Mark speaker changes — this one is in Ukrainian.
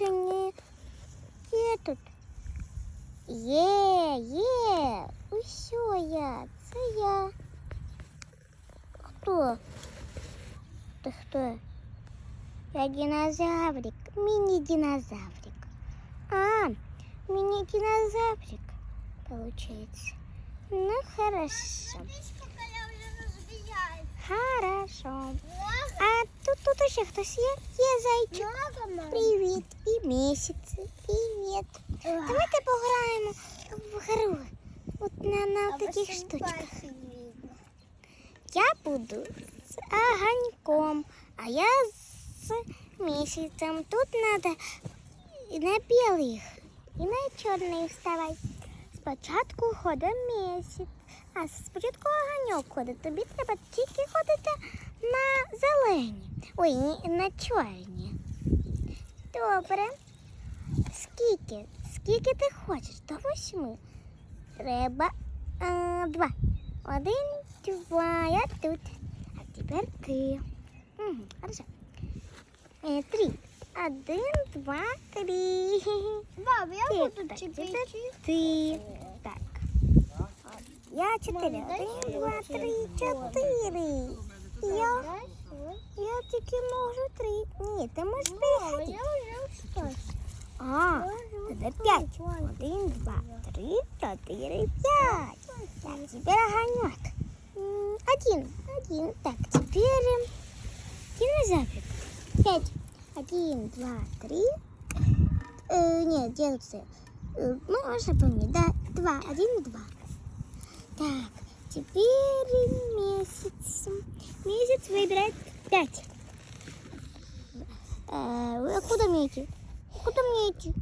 Speaker 1: еще не этот. Е, е, все я, это я. Кто? Ты кто? Я динозаврик, мини-динозаврик. А, мини-динозаврик получается. Ну, хорошо. Ще хтось є? Є зайчик. Привіт. І місяць. Привіт. Давайте пограємо в гру. От на, на таких штучках. Я буду з огоньком, а я з місяцем. Тут треба на білих і на чорний вставай. Спочатку ходить місяць, а спочатку огоньок ходить. Тобі треба тільки ходити на зелені. Ой, на чорні. Добре. Скільки? Скільки ти хочеш? До восьми. Треба е, два. Один, два, я тут. А тепер ти. Угу, хорошо. Е, три. Один, два, три.
Speaker 2: Баб, я буду
Speaker 1: так, тепер ти. Так. Я чотири. Один, два, три, чотири. Я, я тільки можу три. Ні, ти можеш переходити.
Speaker 2: Я уже устал.
Speaker 1: А, тоді п'ять. Один, два, три, чотири, п'ять. Так, теперь огонек. М, Один, один. Так, теперь э, динозаврик. Пять. Один, два, три. Э, нет, делается. Э, можно помнить, да? Два, один, два. Так, теперь месяц. Месяц выбирает пять. Э, вы куда мне идти? Куда мне идти?